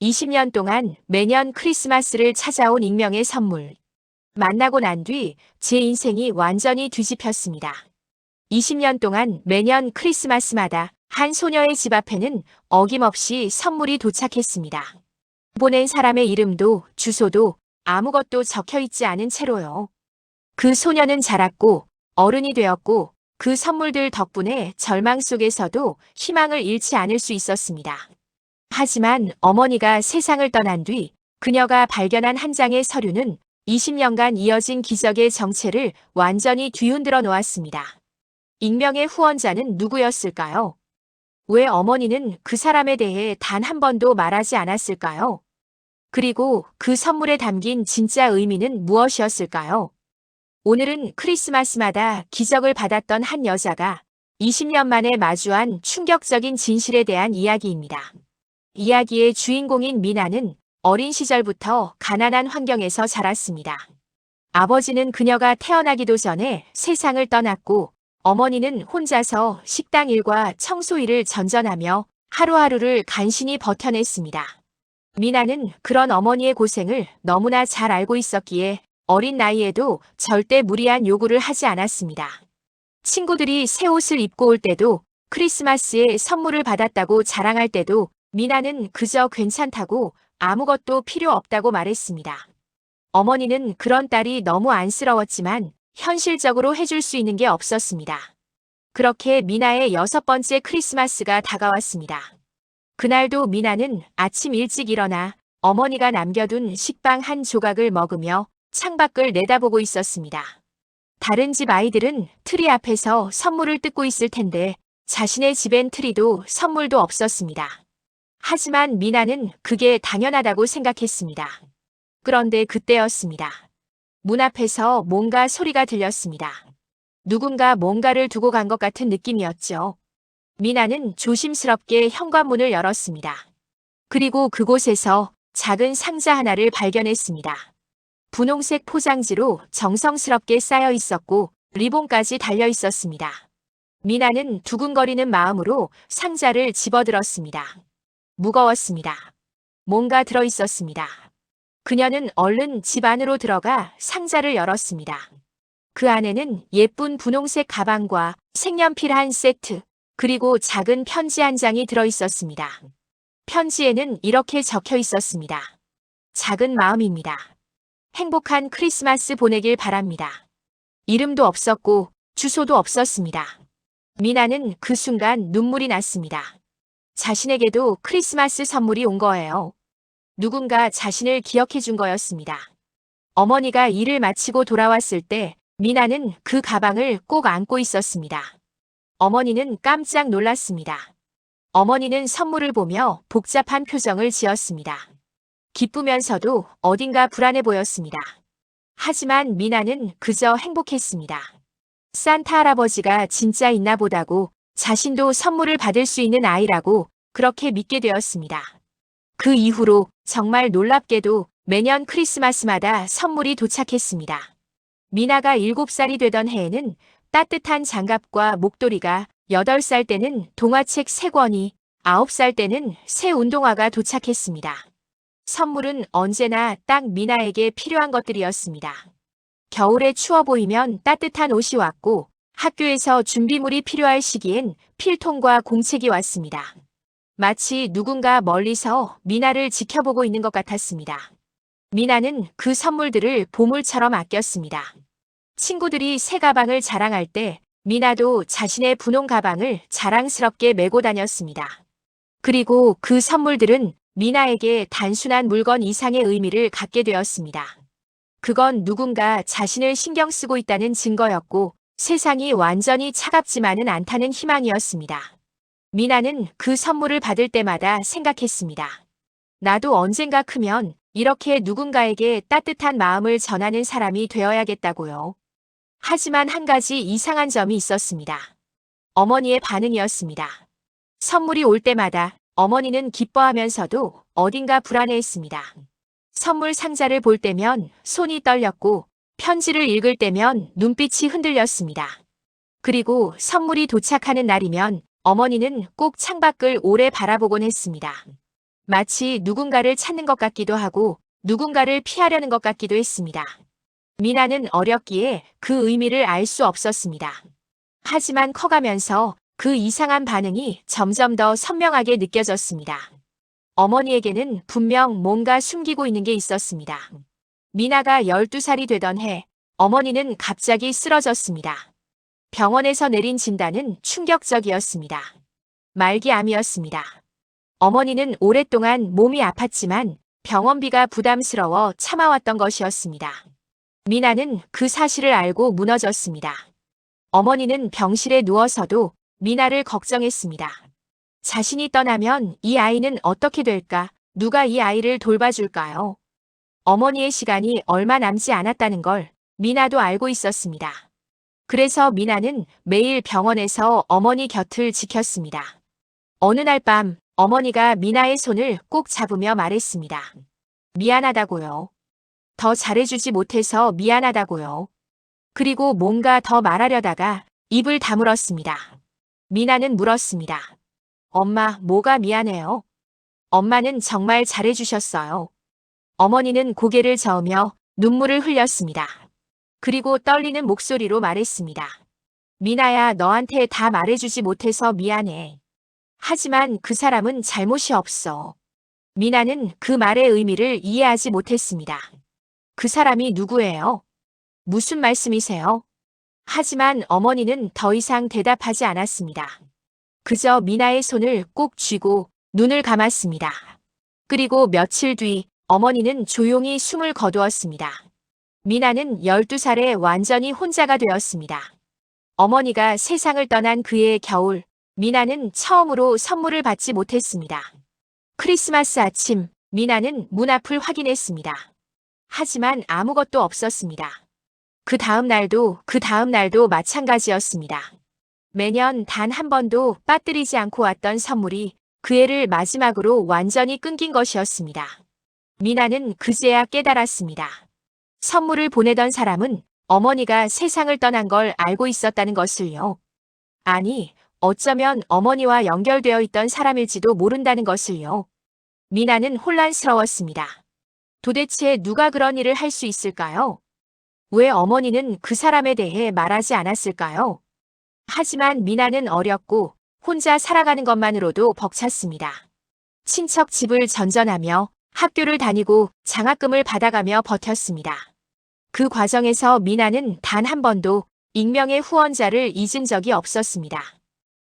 20년 동안 매년 크리스마스를 찾아온 익명의 선물. 만나고 난 뒤 제 인생이 완전히 뒤집혔습니다. 20년 동안 매년 크리스마스마다 한 소녀의 집 앞에는 어김없이 선물이 도착했습니다. 보낸 사람의 이름도 주소도 아무것도 적혀 있지 않은 채로요. 그 소녀는 자랐고 어른이 되었고 그 선물들 덕분에 절망 속에서도 희망을 잃지 않을 수 있었습니다. 하지만 어머니가 세상을 떠난 뒤 그녀가 발견한 한 장의 서류는 20년간 이어진 기적의 정체를 완전히 뒤흔들어 놓았습니다. 익명의 후원자는 누구였을까요? 왜 어머니는 그 사람에 대해 단 한 번도 말하지 않았을까요? 그리고 그 선물에 담긴 진짜 의미는 무엇이었을까요? 오늘은 크리스마스마다 기적을 받았던 한 여자가 20년 만에 마주한 충격적인 진실에 대한 이야기입니다. 이야기의 주인공인 미나는 어린 시절부터 가난한 환경에서 자랐습니다. 아버지는 그녀가 태어나기도 전에 세상을 떠났고 어머니는 혼자서 식당 일과 청소 일을 전전하며 하루하루를 간신히 버텨냈습니다. 미나는 그런 어머니의 고생을 너무나 잘 알고 있었기에 어린 나이에도 절대 무리한 요구를 하지 않았습니다. 친구들이 새 옷을 입고 올 때도 크리스마스에 선물을 받았다고 자랑할 때도 미나는 그저 괜찮다고 아무것도 필요 없다고 말했습니다. 어머니는 그런 딸이 너무 안쓰러웠지만 현실적으로 해줄 수 있는 게 없었습니다. 그렇게 미나의 여섯 번째 크리스마스가 다가왔습니다. 그날도 미나는 아침 일찍 일어나 어머니가 남겨둔 식빵 한 조각을 먹으며 창밖을 내다보고 있었습니다. 다른 집 아이들은 트리 앞에서 선물을 뜯고 있을 텐데 자신의 집엔 트리도 선물도 없었습니다. 하지만 미나는 그게 당연하다고 생각했습니다. 그런데 그때였습니다. 문 앞에서 뭔가 소리가 들렸습니다. 누군가 뭔가를 두고 간 것 같은 느낌이었죠. 미나는 조심스럽게 현관문을 열었습니다. 그리고 그곳에서 작은 상자 하나를 발견했습니다. 분홍색 포장지로 정성스럽게 쌓여 있었고 리본까지 달려 있었습니다. 미나는 두근거리는 마음으로 상자를 집어들었습니다. 무거웠습니다. 뭔가 들어 있었습니다. 그녀는 얼른 집 안으로 들어가 상자를 열었습니다. 그 안에는 예쁜 분홍색 가방과 색연필 한 세트, 그리고 작은 편지 한 장이 들어 있었습니다. 편지에는 이렇게 적혀 있었습니다. 작은 마음입니다. 행복한 크리스마스 보내길 바랍니다. 이름도 없었고 주소도 없었습니다. 미나는 그 순간 눈물이 났습니다. 자신에게도 크리스마스 선물이 온 거예요. 누군가 자신을 기억해 준 거였습니다. 어머니가 일을 마치고 돌아왔을 때 미나는 그 가방을 꼭 안고 있었습니다. 어머니는 깜짝 놀랐습니다. 어머니는 선물을 보며 복잡한 표정을 지었습니다. 기쁘면서도 어딘가 불안해 보였습니다. 하지만 미나는 그저 행복했습니다. 산타 할아버지가 진짜 있나 보다고 자신도 선물을 받을 수 있는 아이라고 그렇게 믿게 되었습니다. 그 이후로 정말 놀랍게도 매년 크리스마스마다 선물이 도착했습니다. 미나가 7살이 되던 해에는 따뜻한 장갑과 목도리가 8살 때는 동화책 3권이, 9살 때는 새 운동화가 도착했습니다. 선물은 언제나 딱 미나에게 필요한 것들이었습니다. 겨울에 추워 보이면 따뜻한 옷이 왔고 학교에서 준비물이 필요할 시기엔 필통과 공책이 왔습니다. 마치 누군가 멀리서 미나를 지켜보고 있는 것 같았습니다. 미나는 그 선물들을 보물처럼 아꼈습니다. 친구들이 새 가방을 자랑할 때 미나도 자신의 분홍 가방을 자랑스럽게 메고 다녔습니다. 그리고 그 선물들은 미나에게 단순한 물건 이상의 의미를 갖게 되었습니다. 그건 누군가 자신을 신경 쓰고 있다는 증거였고 세상이 완전히 차갑지만은 않다는 희망이었습니다. 미나는 그 선물을 받을 때마다 생각했습니다. 나도 언젠가 크면 이렇게 누군가에게 따뜻한 마음을 전하는 사람이 되어야겠다고요. 하지만 한 가지 이상한 점이 있었습니다. 어머니의 반응이었습니다. 선물이 올 때마다 어머니는 기뻐하면서도 어딘가 불안해했습니다. 선물 상자를 볼 때면 손이 떨렸고 편지를 읽을 때면 눈빛이 흔들렸습니다. 그리고 선물이 도착하는 날이면 어머니는 꼭 창밖을 오래 바라보곤 했습니다. 마치 누군가를 찾는 것 같기도 하고 누군가를 피하려는 것 같기도 했습니다. 미나는 어렸기에 그 의미를 알 수 없었습니다. 하지만 커가면서 그 이상한 반응이 점점 더 선명하게 느껴졌습니다. 어머니에게는 분명 뭔가 숨기고 있는 게 있었습니다. 미나가 12살이 되던 해 어머니는 갑자기 쓰러졌습니다. 병원에서 내린 진단은 충격적이었습니다. 말기암이었습니다. 어머니는 오랫동안 몸이 아팠지만 병원비가 부담스러워 참아왔던 것이었습니다. 미나는 그 사실을 알고 무너졌습니다. 어머니는 병실에 누워서도 미나를 걱정했습니다. 자신이 떠나면 이 아이는 어떻게 될까? 누가 이 아이를 돌봐줄까요? 어머니의 시간이 얼마 남지 않았다는 걸 미나도 알고 있었습니다. 그래서 미나는 매일 병원에서 어머니 곁을 지켰습니다. 어느 날 밤 어머니가 미나의 손을 꼭 잡으며 말했습니다. 미안하다고요. 더 잘해주지 못해서 미안하다고요. 그리고 뭔가 더 말하려다가 입을 다물었습니다. 미나는 물었습니다. 엄마, 뭐가 미안해요? 엄마는 정말 잘해주셨어요. 어머니는 고개를 저으며 눈물을 흘렸습니다. 그리고 떨리는 목소리로 말했습니다. 미나야, 너한테 다 말해주지 못해서 미안해. 하지만 그 사람은 잘못이 없어. 미나는 그 말의 의미를 이해하지 못했습니다. 그 사람이 누구예요? 무슨 말씀이세요? 하지만 어머니는 더 이상 대답하지 않았습니다. 그저 미나의 손을 꼭 쥐고 눈을 감았습니다. 그리고 며칠 뒤 어머니는 조용히 숨을 거두었습니다. 미나는 12살에 완전히 혼자가 되었습니다. 어머니가 세상을 떠난 그의 겨울, 미나는 처음으로 선물을 받지 못했습니다. 크리스마스 아침, 미나는 문 앞을 확인했습니다. 하지만 아무것도 없었습니다. 그 다음 날도 그 다음 날도 마찬가지였습니다. 매년 단 한 번도 빠뜨리지 않고 왔던 선물이 그 해를 마지막으로 완전히 끊긴 것이었습니다. 미나는 그제야 깨달았습니다. 선물을 보내던 사람은 어머니가 세상을 떠난 걸 알고 있었다는 것을요. 아니, 어쩌면 어머니와 연결되어 있던 사람일지도 모른다는 것을요. 미나는 혼란스러웠습니다. 도대체 누가 그런 일을 할 수 있을까요? 왜 어머니는 그 사람에 대해 말하지 않았을까요? 하지만 미나는 어렸고 혼자 살아가는 것만으로도 벅찼습니다. 친척 집을 전전하며 학교를 다니고 장학금을 받아가며 버텼습니다. 그 과정에서 미나는 단 한 번도 익명의 후원자를 잊은 적이 없었습니다.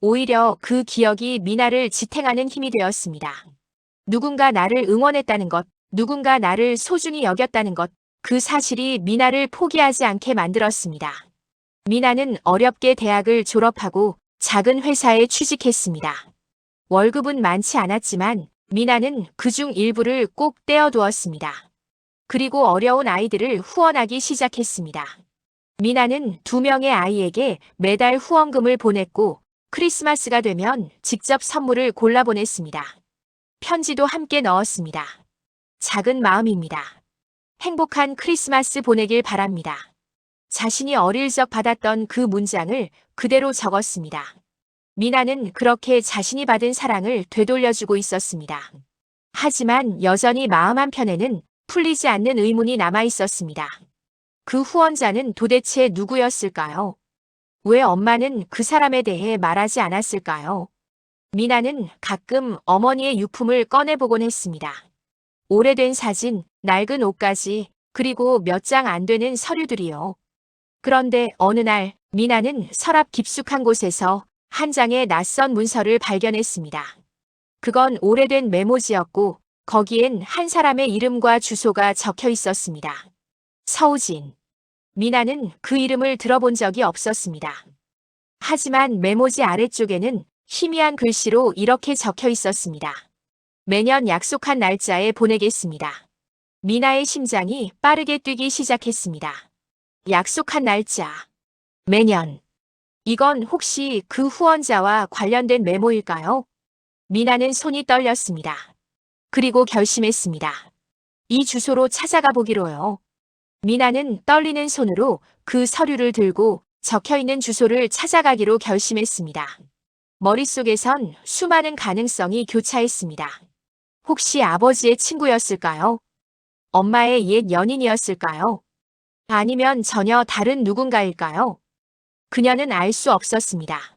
오히려 그 기억이 미나를 지탱하는 힘이 되었습니다. 누군가 나를 응원했다는 것, 누군가 나를 소중히 여겼다는 것, 그 사실이 미나를 포기하지 않게 만들었습니다. 미나는 어렵게 대학을 졸업하고 작은 회사에 취직했습니다. 월급은 많지 않았지만 미나는 그중 일부를 꼭 떼어두었습니다. 그리고 어려운 아이들을 후원하기 시작했습니다. 미나는 두 명의 아이에게 매달 후원금을 보냈고 크리스마스가 되면 직접 선물을 골라보냈습니다. 편지도 함께 넣었습니다. 작은 마음입니다. 행복한 크리스마스 보내길 바랍니다. 자신이 어릴 적 받았던 그 문장을 그대로 적었습니다. 미나는 그렇게 자신이 받은 사랑을 되돌려주고 있었습니다. 하지만 여전히 마음 한편에는 풀리지 않는 의문이 남아 있었습니다. 그 후원자는 도대체 누구였을까요? 왜 엄마는 그 사람에 대해 말하지 않았을까요? 미나는 가끔 어머니의 유품을 꺼내보곤 했습니다. 오래된 사진, 낡은 옷까지, 그리고 몇 장 안 되는 서류들이요. 그런데 어느 날 미나는 서랍 깊숙한 곳에서 한 장의 낯선 문서를 발견했습니다. 그건 오래된 메모지였고 거기엔 한 사람의 이름과 주소가 적혀 있었습니다. 서우진. 미나는 그 이름을 들어본 적이 없었습니다. 하지만 메모지 아래쪽에는 희미한 글씨로 이렇게 적혀 있었습니다. 매년 약속한 날짜에 보내겠습니다. 미나의 심장이 빠르게 뛰기 시작했습니다. 약속한 날짜. 매년. 이건 혹시 그 후원자와 관련된 메모일까요? 미나는 손이 떨렸습니다. 그리고 결심했습니다. 이 주소로 찾아가 보기로요. 미나는 떨리는 손으로 그 서류를 들고 적혀 있는 주소를 찾아가기로 결심했습니다. 머릿속에선 수많은 가능성이 교차했습니다. 혹시 아버지의 친구였을까요? 엄마의 옛 연인이었을까요? 아니면 전혀 다른 누군가일까요? 그녀는 알 수 없었습니다.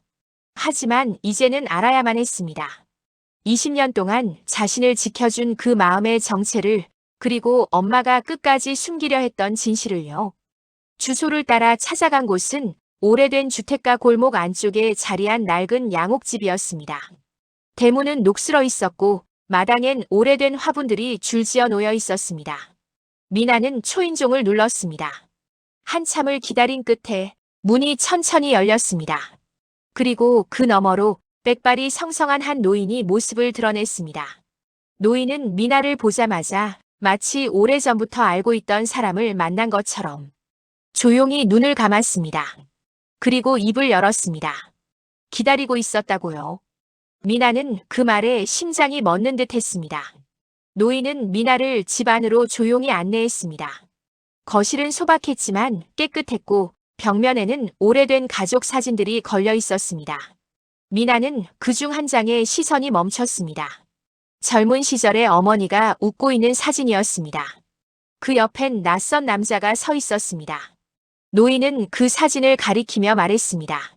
하지만 이제는 알아야만 했습니다. 20년 동안 자신을 지켜준 그 마음의 정체를 그리고 엄마가 끝까지 숨기려 했던 진실을요. 주소를 따라 찾아간 곳은 오래된 주택가 골목 안쪽에 자리한 낡은 양옥집이었습니다. 대문은 녹슬어 있었고 마당엔 오래된 화분들이 줄지어 놓여 있었습니다. 미나는 초인종을 눌렀습니다. 한참을 기다린 끝에 문이 천천히 열렸습니다. 그리고 그 너머로 백발이 성성한 한 노인이 모습을 드러냈습니다. 노인은 미나를 보자마자 마치 오래전부터 알고 있던 사람을 만난 것처럼 조용히 눈을 감았습니다. 그리고 입을 열었습니다. 기다리고 있었다고요. 미나는 그 말에 심장이 멎는 듯 했습니다. 노인은 미나를 집 안으로 조용히 안내했습니다. 거실은 소박했지만 깨끗했고 벽면에는 오래된 가족 사진들이 걸려 있었습니다. 미나는 그 중 한 장에 시선이 멈췄습니다. 젊은 시절의 어머니가 웃고 있는 사진이었습니다. 그 옆엔 낯선 남자가 서 있었습니다. 노인은 그 사진을 가리키며 말했습니다.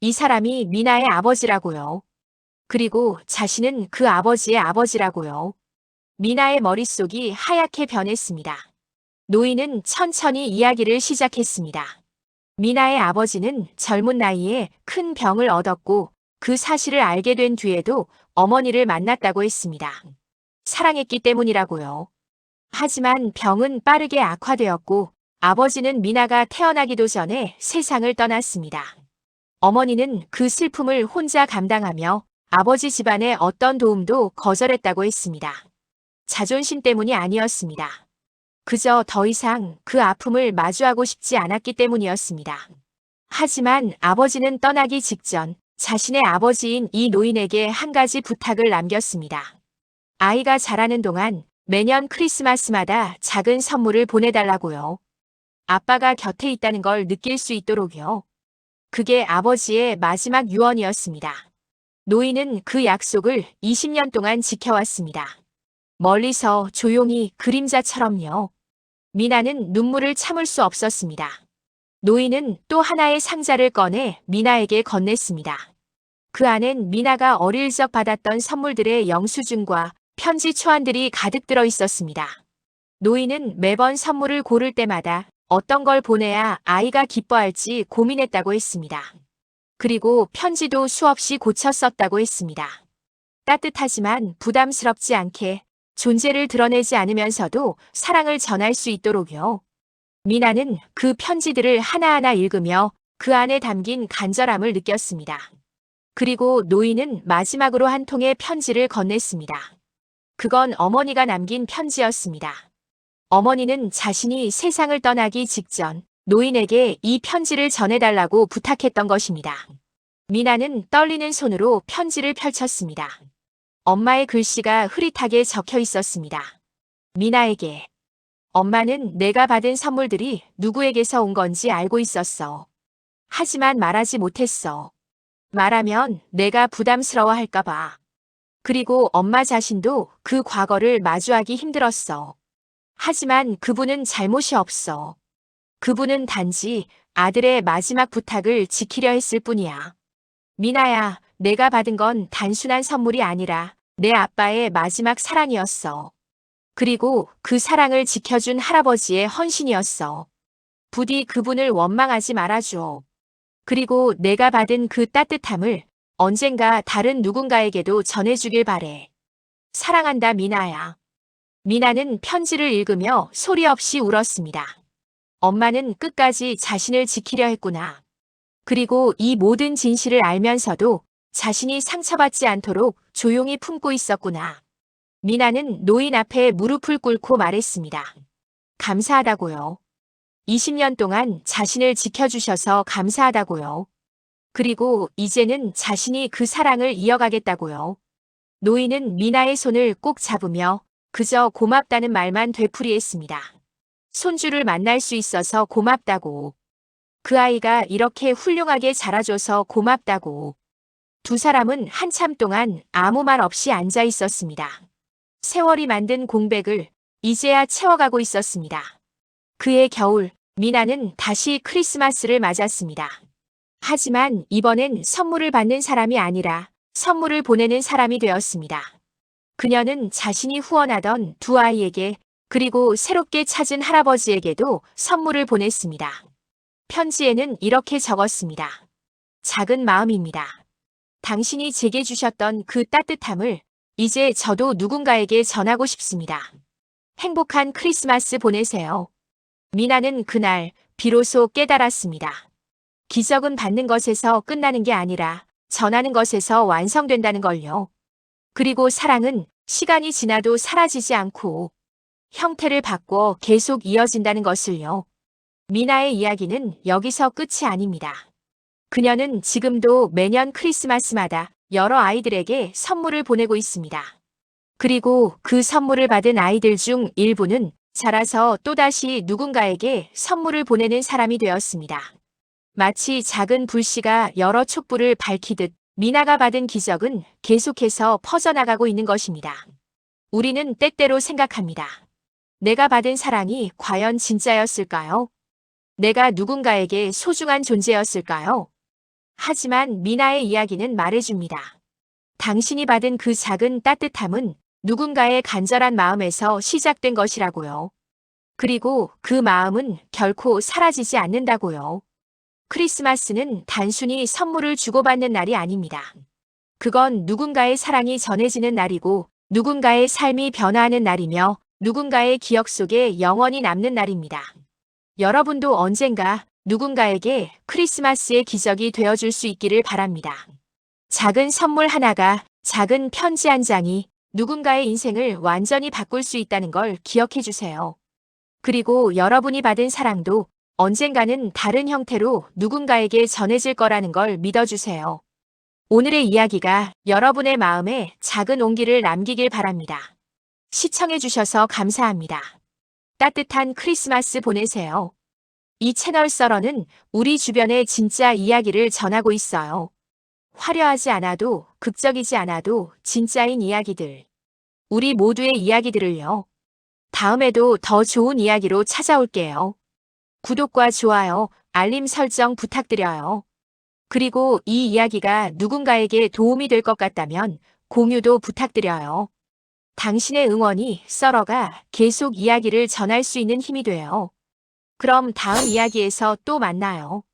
이 사람이 미나의 아버지라고요. 그리고 자신은 그 아버지의 아버지라고요. 미나의 머릿속이 하얗게 변했습니다. 노인은 천천히 이야기를 시작했습니다. 미나의 아버지는 젊은 나이에 큰 병을 얻었고 그 사실을 알게 된 뒤에도 어머니를 만났다고 했습니다. 사랑했기 때문이라고요. 하지만 병은 빠르게 악화되었고 아버지는 미나가 태어나기도 전에 세상을 떠났습니다. 어머니는 그 슬픔을 혼자 감당하며 아버지 집안의 어떤 도움도 거절했다고 했습니다. 자존심 때문이 아니었습니다. 그저 더 이상 그 아픔을 마주하고 싶지 않았기 때문이었습니다. 하지만 아버지는 떠나기 직전 자신의 아버지인 이 노인에게 한 가지 부탁을 남겼습니다. 아이가 자라는 동안 매년 크리스마스마다 작은 선물을 보내달라고요. 아빠가 곁에 있다는 걸 느낄 수 있도록요. 그게 아버지의 마지막 유언이었습니다. 노인은 그 약속을 20년 동안 지켜왔습니다. 멀리서 조용히 그림자처럼요. 미나는 눈물을 참을 수 없었습니다. 노인은 또 하나의 상자를 꺼내 미나에게 건넸습니다. 그 안엔 미나가 어릴 적 받았던 선물들의 영수증과 편지 초안들이 가득 들어 있었습니다. 노인은 매번 선물을 고를 때마다 어떤 걸 보내야 아이가 기뻐할지 고민했다고 했습니다. 그리고 편지도 수없이 고쳐 썼다고 했습니다. 따뜻하지만 부담스럽지 않게 존재를 드러내지 않으면서도 사랑을 전할 수 있도록요. 미나는 그 편지들을 하나하나 읽으며 그 안에 담긴 간절함을 느꼈습니다. 그리고 노인은 마지막으로 한 통의 편지를 건넸습니다. 그건 어머니가 남긴 편지였습니다. 어머니는 자신이 세상을 떠나기 직전 노인에게 이 편지를 전해달라고 부탁했던 것입니다. 미나는 떨리는 손으로 편지를 펼쳤습니다. 엄마의 글씨가 흐릿하게 적혀 있었습니다. 미나에게. 엄마는 내가 받은 선물들이 누구에게서 온 건지 알고 있었어. 하지만 말하지 못했어. 말하면 내가 부담스러워 할까봐. 그리고 엄마 자신도 그 과거를 마주하기 힘들었어. 하지만 그분은 잘못이 없어. 그분은 단지 아들의 마지막 부탁을 지키려 했을 뿐이야. 미나야, 내가 받은 건 단순한 선물이 아니라 내 아빠의 마지막 사랑이었어. 그리고 그 사랑을 지켜준 할아버지의 헌신이었어. 부디 그분을 원망하지 말아줘. 그리고 내가 받은 그 따뜻함을 언젠가 다른 누군가에게도 전해주길 바래. 사랑한다, 미나야. 미나는 편지를 읽으며 소리 없이 울었습니다. 엄마는 끝까지 자신을 지키려 했구나. 그리고 이 모든 진실을 알면서도 자신이 상처받지 않도록 조용히 품고 있었구나. 미나는 노인 앞에 무릎을 꿇고 말했습니다. 감사하다고요. 20년 동안 자신을 지켜주셔서 감사하다고요. 그리고 이제는 자신이 그 사랑을 이어가겠다고요. 노인은 미나의 손을 꼭 잡으며 그저 고맙다는 말만 되풀이했습니다. 손주를 만날 수 있어서 고맙다고. 그 아이가 이렇게 훌륭하게 자라줘서 고맙다고. 두 사람은 한참 동안 아무 말 없이 앉아 있었습니다. 세월이 만든 공백을 이제야 채워가고 있었습니다. 그해 겨울, 미나는 다시 크리스마스를 맞았습니다. 하지만 이번엔 선물을 받는 사람이 아니라 선물을 보내는 사람이 되었습니다. 그녀는 자신이 후원하던 두 아이에게 그리고 새롭게 찾은 할아버지에게도 선물을 보냈습니다. 편지에는 이렇게 적었습니다. 작은 마음입니다. 당신이 제게 주셨던 그 따뜻함을 이제 저도 누군가에게 전하고 싶습니다. 행복한 크리스마스 보내세요. 미나는 그날 비로소 깨달았습니다. 기적은 받는 것에서 끝나는 게 아니라 전하는 것에서 완성된다는 걸요. 그리고 사랑은 시간이 지나도 사라지지 않고 형태를 바꿔 계속 이어진다는 것을요. 미나의 이야기는 여기서 끝이 아닙니다. 그녀는 지금도 매년 크리스마스마다 여러 아이들에게 선물을 보내고 있습니다. 그리고 그 선물을 받은 아이들 중 일부는 자라서 또다시 누군가에게 선물을 보내는 사람이 되었습니다. 마치 작은 불씨가 여러 촛불을 밝히듯 미나가 받은 기적은 계속해서 퍼져나가고 있는 것입니다. 우리는 때때로 생각합니다. 내가 받은 사랑이 과연 진짜였을까요? 내가 누군가에게 소중한 존재였을까요? 하지만 미나의 이야기는 말해줍니다. 당신이 받은 그 작은 따뜻함은 누군가의 간절한 마음에서 시작된 것이라고요. 그리고 그 마음은 결코 사라지지 않는다고요. 크리스마스는 단순히 선물을 주고받는 날이 아닙니다. 그건 누군가의 사랑이 전해지는 날이고 누군가의 삶이 변화하는 날이며 누군가의 기억 속에 영원히 남는 날입니다. 여러분도 언젠가 누군가에게 크리스마스의 기적이 되어줄 수 있기를 바랍니다. 작은 선물 하나가 작은 편지 한 장이 누군가의 인생을 완전히 바꿀 수 있다는 걸 기억해 주세요. 그리고 여러분이 받은 사랑도 언젠가는 다른 형태로 누군가에게 전해질 거라는 걸 믿어주세요. 오늘의 이야기가 여러분의 마음에 작은 온기를 남기길 바랍니다. 시청해주셔서 감사합니다. 따뜻한 크리스마스 보내세요. 이 채널 썰어는 우리 주변의 진짜 이야기를 전하고 있어요. 화려하지 않아도 극적이지 않아도 진짜인 이야기들. 우리 모두의 이야기들을요. 다음에도 더 좋은 이야기로 찾아올게요. 구독과 좋아요, 알림 설정 부탁드려요. 그리고 이 이야기가 누군가에게 도움이 될 것 같다면 공유도 부탁드려요. 당신의 응원이 썰어가 계속 이야기를 전할 수 있는 힘이 돼요. 그럼 다음 이야기에서 또 만나요.